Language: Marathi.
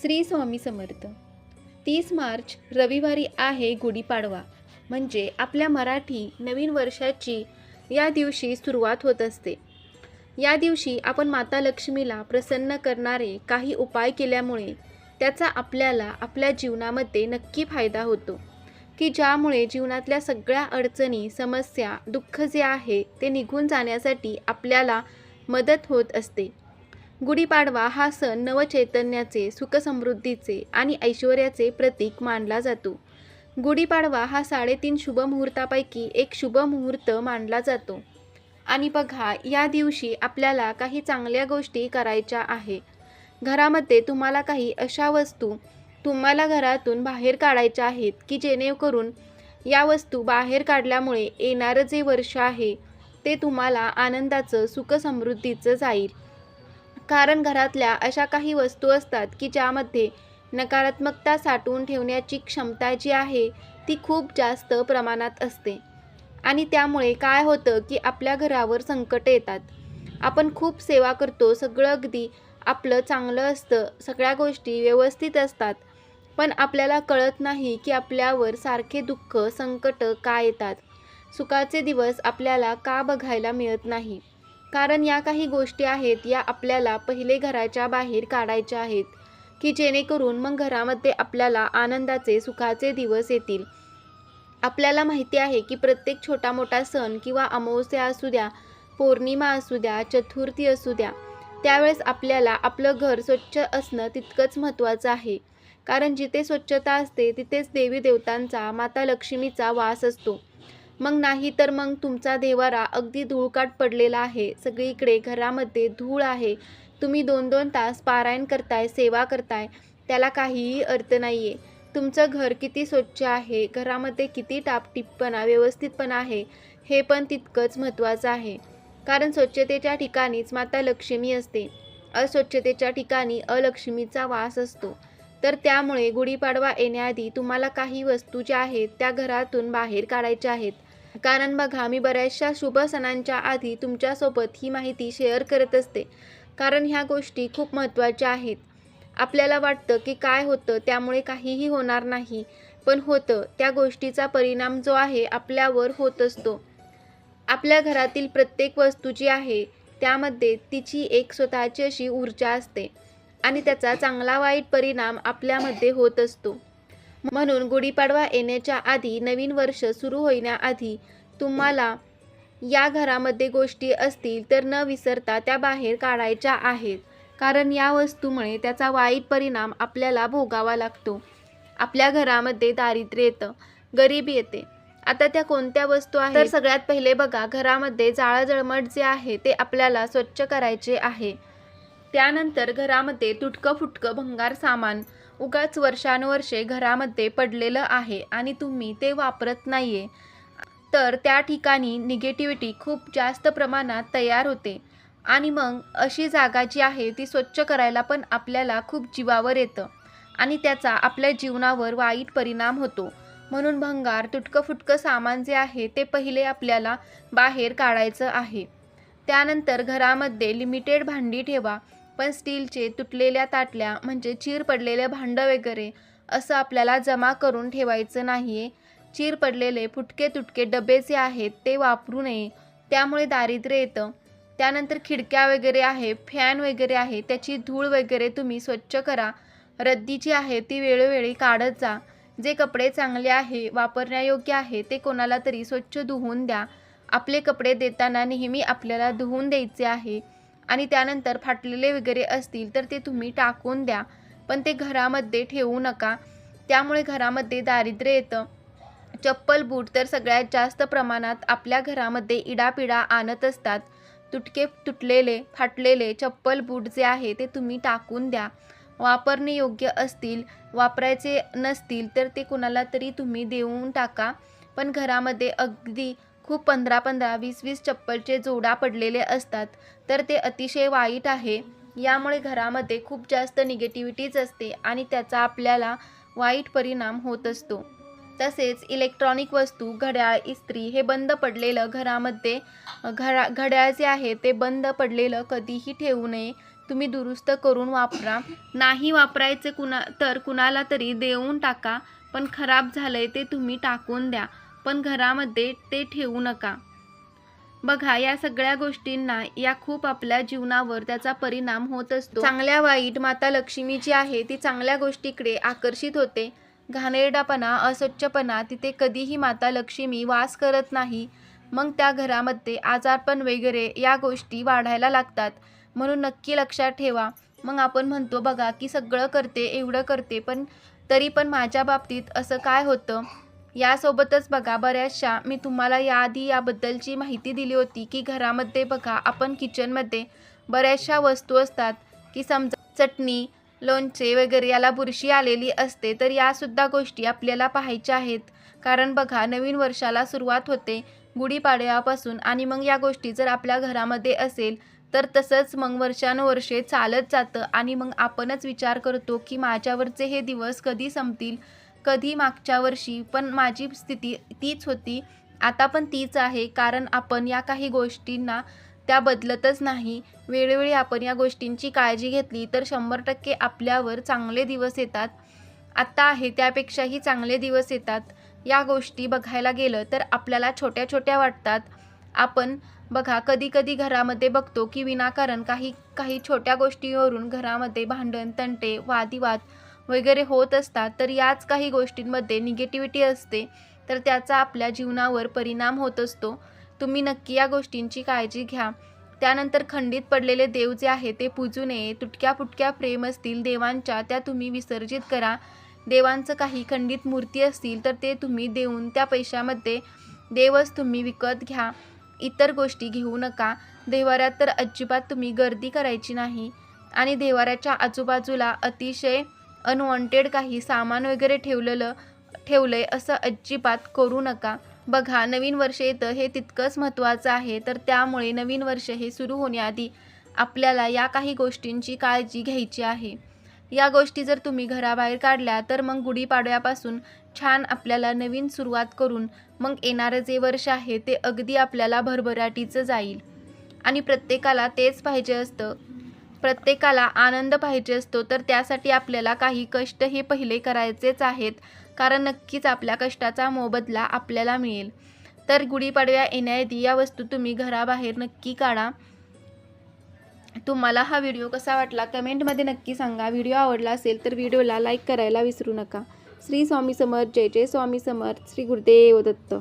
श्री स्वामी समर्थ. तीस मार्च रविवारी आहे गुढीपाडवा म्हणजे आपल्या मराठी नवीन वर्षाची या दिवशी सुरुवात होत असते. या दिवशी आपण माता लक्ष्मीला प्रसन्न करणारे काही उपाय केल्यामुळे त्याचा आपल्याला आपल्या जीवनामध्ये नक्की फायदा होतो. की ज्यामुळे जीवनातल्या सगळ्या अडचणी समस्या दुःख जे आहे ते निघून जाण्यासाठी आपल्याला मदत होत असते. गुढीपाडवा हा सण नवचैतन्याचे सुखसमृद्धीचे आणि ऐश्वर्याचे प्रतीक मानला जातो. गुढीपाडवा हा साडेतीन शुभ मुहूर्तापैकी एक शुभ मुहूर्त मानला जातो. आणि बघा या दिवशी आपल्याला काही चांगल्या गोष्टी करायच्या आहे. घरामध्ये तुम्हाला काही अशा वस्तू तुम्हाला घरातून बाहेर काढायच्या आहेत की जेणेकरून या वस्तू बाहेर काढल्यामुळे येणारं जे वर्ष आहे ते तुम्हाला आनंदाचं सुखसमृद्धीचं जाईल. कारण घरातल्या अशा काही वस्तू असतात की ज्यामध्ये नकारात्मकता साठवून ठेवण्याची क्षमता जी आहे ती खूप जास्त प्रमाणात असते. आणि त्यामुळे काय होतं की आपल्या घरावर संकट येतात. आपण खूप सेवा करतो सगळं अगदी आपलं चांगलं असतं सगळ्या गोष्टी व्यवस्थित असतात. पण आपल्याला कळत नाही की आपल्यावर सारखे दुःख संकट का येतात? सुखाचे दिवस आपल्याला का बघायला मिळत नाही? कारण या काही गोष्टी आहेत या आपल्याला पहिले घराच्या बाहेर काढायच्या आहेत की जेणेकरून मग घरामध्ये आपल्याला आनंदाचे सुखाचे दिवस येतील. आपल्याला माहिती आहे की प्रत्येक छोटा मोठा सण किंवा अमावस्या असू द्या पौर्णिमा असू द्या चतुर्थी असू द्या त्यावेळेस आपल्याला आपलं घर स्वच्छ असणं तितकंच महत्त्वाचं आहे. कारण जिथे स्वच्छता असते तिथेच देवी देवतांचा माता लक्ष्मीचा वास असतो. मग नाही तर मग तुमचा देवारा अगदी धूळकाट पडलेला आहे. सगळीकडे घरामध्ये धूळ आहे. तुम्ही दोन दोन तास पारायण करताय सेवा करताय. त्याला काहीही अर्थ नाही आहे तुमचं घर किती स्वच्छ आहे? घरामध्ये किती टापटिपपणा व्यवस्थितपणा आहे हे पण तितकंच महत्त्वाचं आहे. कारण स्वच्छतेच्या ठिकाणीच माता लक्ष्मी असते. अस्वच्छतेच्या ठिकाणी अलक्ष्मीचा वास असतो. तर त्यामुळे गुढीपाडवा येण्याआधी तुम्हाला काही वस्तू ज्या आहेत त्या घरातून बाहेर काढायच्या आहेत. कारण बघा मी बऱ्याचशा शुभ सणांच्या आधी तुमच्यासोबत ही माहिती शेअर करत असते. कारण ह्या गोष्टी खूप महत्त्वाच्या आहेत. आपल्याला वाटतं की काय होतं त्यामुळे काहीही होणार नाही. पण होतं त्या गोष्टीचा परिणाम जो आहे आपल्यावर होत असतो. आपल्या घरातील प्रत्येक वस्तू जी आहे त्यामध्ये तिची एक स्वतःची अशी ऊर्जा असते. आणि त्याचा चांगला वाईट परिणाम आपल्यामध्ये होत असतो. म्हणून गुढीपाडवा येण्याच्या आधी नवीन वर्ष सुरू होण्याआधी तुम्हाला या घरामध्ये गोष्टी असतील तर न विसरता त्या बाहेर काढायच्या आहेत. कारण या वस्तूमुळे त्याचा वाईट परिणाम आपल्याला भोगावा लागतो. आपल्या घरामध्ये दारिद्र्य येतं गरिबी येते. आता त्या कोणत्या वस्तू आहेत? तर सगळ्यात पहिले बघा घरामध्ये जाळाजळमट जे आहे ते आपल्याला स्वच्छ करायचे आहे. त्यानंतर घरामध्ये तुटकं फुटकं भंगार सामान उगाच वर्षानुवर्षे घरामध्ये पडलेलं आहे आणि तुम्ही ते वापरत नाही आहे तर त्या ठिकाणी निगेटिव्हिटी खूप जास्त प्रमाणात तयार होते. आणि मग अशी जागा जी आहे ती स्वच्छ करायला पण आपल्याला खूप जीवावर येतं. आणि त्याचा आपल्या जीवनावर वाईट परिणाम होतो. म्हणून भंगार तुटकं फुटकं सामान जे आहे ते पहिले आपल्याला बाहेर काढायचं आहे. त्यानंतर घरामध्ये लिमिटेड भांडी ठेवा. पण स्टीलचे तुटलेल्या ताटल्या म्हणजे चीर पडलेले भांडं वगैरे असं आपल्याला जमा करून ठेवायचं नाही आहे चीर पडलेले फुटके तुटके डबे जे आहेत ते वापरू नये. त्यामुळे दारिद्र्य येतं. त्यानंतर खिडक्या वगैरे आहे फॅन वगैरे आहे त्याची धूळ वगैरे तुम्ही स्वच्छ करा. रद्दी जी आहे ती वेळोवेळी काढत जा. जे कपडे चांगले आहे वापरण्यायोग्य आहे ते कोणाला तरी स्वच्छ धुवून द्या. आपले कपडे देताना नेहमी आपल्याला धुवून द्यायचे आहे. आणि त्यानंतर फाटलेले वगैरे असतील तर ते तुम्ही टाकून द्या. पण ते घरामध्ये ठेवू नका. त्यामुळे घरामध्ये दारिद्र्य येतं. चप्पल बूट तर सगळ्यात जास्त प्रमाणात आपल्या घरामध्ये इडापिडा आणत असतात. तुटके तुटलेले फाटलेले चप्पल बूट जे आहे ते तुम्ही टाकून द्या. वापरणे योग्य असतील वापरायचे नसतील तर ते कुणाला तरी तुम्ही देऊन टाका. पण घरामध्ये अगदी खूप पंधरा पंधरा वीस वीस चप्पलचे जोडा पडलेले असतात. तर ते अतिशय वाईट आहे. यामुळे घरामध्ये खूप जास्त निगेटिव्हिटीज असते आणि त्याचा आपल्याला वाईट परिणाम होत असतो. तसेच इलेक्ट्रॉनिक वस्तू घड्याळ इस्त्री हे बंद पडलेलं घरामध्ये घरा घड्याळ जे आहे ते बंद पडलेलं कधीही ठेवू नये. तुम्ही दुरुस्त करून वापरा. नाही वापरायचे कुणा तर कुणाला तरी देऊन टाका. पण खराब झालं आहे ते तुम्ही टाकून द्या. पण घरामध्ये ते ठेवू नका. बघा या सगळ्या गोष्टींना या खूप आपल्या जीवनावर त्याचा परिणाम होत असतो. चांगल्या वाईट माता लक्ष्मी जी आहे ती चांगल्या गोष्टीकडे आकर्षित होते. घाणेरडापणा अस्वच्छपणा तिथे कधीही माता लक्ष्मी वास करत नाही. मग त्या घरामध्ये आजारपण वगैरे या गोष्टी वाढायला लागतात. म्हणून नक्की लक्षात ठेवा. मग आपण म्हणतो बघा की सगळं करते एवढं करते पण तरी पण माझ्या बाबतीत असं काय होतं? यासोबतच बघा बऱ्याचशा मी तुम्हाला याआधी याबद्दलची माहिती दिली होती की घरामध्ये बघा आपण किचनमध्ये बऱ्याचशा वस्तू असतात की समजा चटणी लोणचे वगैरे याला बुरशी आलेली असते तर यासुद्धा गोष्टी आपल्याला पाहायच्या आहेत. कारण बघा नवीन वर्षाला सुरुवात होते गुढीपाडव्यापासून आणि मग या गोष्टी जर आपल्या घरामध्ये असेल तर तसंच मग वर्षानुवर्षे चालत जातं आणि मग आपणच विचार करतो की माझ्यावरचे हे दिवस कधी संपतील कधी मागच्या वर्षी पण माझी स्थिती तीच होती. आता पण तीच आहे कारण आपण या काही गोष्टींना त्या बदलतच नाही. वेळोवेळी आपण या गोष्टींची काळजी घेतली तर शंभर टक्के आपल्यावर चांगले दिवस येतात. आत्ता आहे त्यापेक्षाही चांगले दिवस येतात. या गोष्टी बघायला गेलं तर आपल्याला छोट्या छोट्या वाटतात. आपण बघा कधी कधी घरामध्ये बघतो की विनाकारण काही काही छोट्या गोष्टीवरून घरामध्ये भांडण तंटे वादिवाद वगैरे होत असतात तर याच काही गोष्टींमध्ये निगेटिव्हिटी असते तर त्याचा आपल्या जीवनावर परिणाम होत असतो. तुम्ही नक्की या गोष्टींची काळजी घ्या. त्यानंतर खंडित पडलेले देव जे आहे ते पूजू नये. तुटक्या फुटक्या फ्रेम असतील देवांच्या त्या तुम्ही विसर्जित करा. देवांचं काही खंडित मूर्ती असतील तर ते तुम्ही देऊन त्या पैशामध्ये देवच तुम्ही विकत घ्या. इतर गोष्टी घेऊ नका. देवाऱ्यात तर अजिबात तुम्ही गर्दी करायची नाही. आणि देवाऱ्याच्या आजूबाजूला अतिशय अनवॉन्टेड काही सामान वगैरे ठेवलेलं ठेवलं आहे असं अजिबात करू नका. बघा नवीन वर्ष येतं हे तितकंच महत्त्वाचं आहे. तर त्यामुळे नवीन वर्ष हे सुरू होण्याआधी आपल्याला या काही गोष्टींची काळजी घ्यायची आहे. या गोष्टी जर तुम्ही घराबाहेर काढल्या तर मग गुढीपाडव्यापासून छान आपल्याला नवीन सुरुवात करून मग येणारं जे वर्ष आहे ते अगदी आपल्याला भरभराटीचं जाईल. आणि प्रत्येकाला तेच पाहिजे असतं प्रत्येकाला आनंद पाहिजे असतो तर त्यासाठी आपल्याला काही कष्ट हे पहिले करायचेच आहेत कारण नक्कीच आपल्या कष्टाचा मोबदला आपल्याला मिळेल. तर गुढीपाडव्या येण्याआधी या वस्तू तुम्ही घराबाहेर नक्की काढा. तुम्हाला हा व्हिडिओ कसा वाटला कमेंटमध्ये नक्की सांगा. व्हिडिओ आवडला असेल तर व्हिडिओला लाईक करायला विसरू नका. श्री स्वामी समर्थ. जय जय स्वामी समर्थ. श्री गुरुदेव दत्त.